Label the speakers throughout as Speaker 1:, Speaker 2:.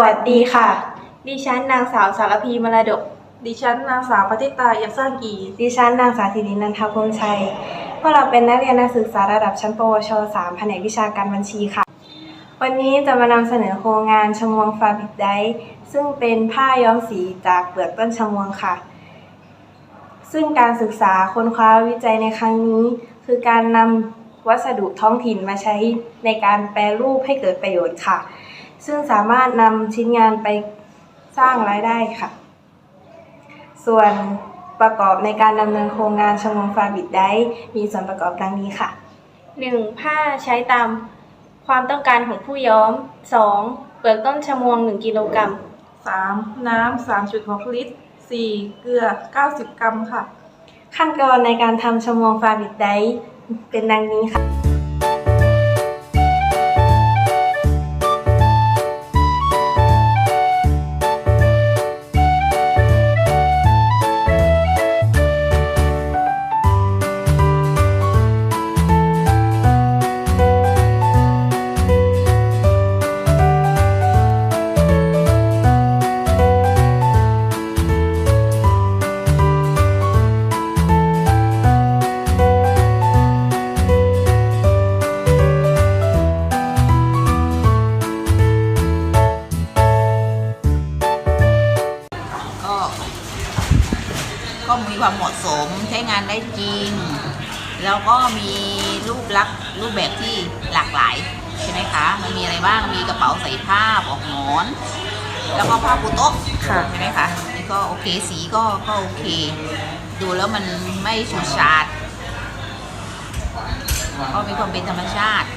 Speaker 1: วัสดีค่ะ ดิฉันนางสาวสารพีมรดก
Speaker 2: ดิฉันนางสาวปฏิตาเอี่ยมสร้างกี
Speaker 1: ดิฉันนางสาวธิรินันทพงชัย พวกเราเป็นนักเรียนนักศึกษาระดับชั้นปวช 3 แผนกวิชาการบัญชีค่ะ วันนี้จะมานำเสนอโครงงานชมวงฟาบิกไดซึ่งเป็นผ้าย้อมสีจากเปลือกต้นชมวงค่ะ ซึ่งการศึกษาค้นคว้าวิจัยในครั้งนี้ คือการนำวัสดุท้องถิ่นมาใช้ในการแปรรูปให้เกิดประโยชน์ค่ะ ซึ่งสามารถนำชิ้นงานไปสร้างรายได้ค่ะ ส่วนประกอบในการดำเนินโครงงานชมรมฟาบิดได้มีส่วนประกอบดังนี้ค่ะ 1. ผ้าใช้ตามความต้องการของผู้ย้อม 2. เปลือกต้นชมวง 1 กิโลกรัม
Speaker 2: 3. น้ำ 3.6 ลิตร 4. เกลือ 90 กรัมค่ะ
Speaker 1: ขั้นตอนในการทำชมวงฟาบิดได้เป็นดังนี้ค่ะ
Speaker 3: ก็มีความเหมาะสมใช้งานได้จริง แล้วก็มีรูปลักษณ์รูปแบบที่หลากหลายใช่ไหมคะ มันมีอะไรบ้าง มีกระเป๋าใส่ผ้าปลอกหมอน แล้วก็ผ้าปูโต๊ะ
Speaker 1: ค่ะ
Speaker 3: ใช่ไหมคะนี่ก็โอเคสีก็ก็โอเค ดูแล้วมันไม่ฉูดฉาดก็มีความเป็นธรรมชาติ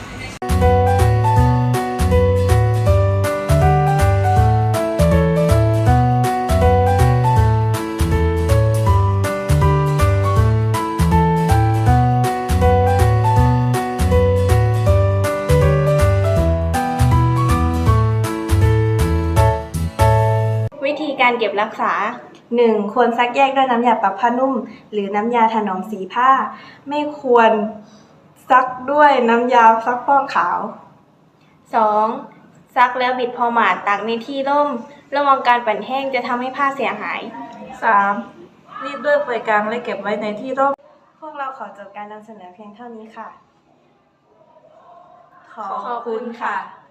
Speaker 1: วิธีการเก็บรักษา 1. ควรซักแยกด้วยน้ำยาปรับผ้านุ่ม หรือน้ำยาถนอมสีผ้า ไม่ควรซักด้วยน้ำยาซักฟอกขาว 2. ซักแล้วบิดพอหมาดตากในที่ร่ม ระวังการปั่นแห้งจะทำให้ผ้าเสียหาย
Speaker 2: 3. รีดด้วยเปลือยกลางและเก็บไว้ในที่ร่ม
Speaker 1: พวกเราขอจบการนำเสนอเพียงเท่านี้ค่ะ
Speaker 2: ขอบคุณค่ะ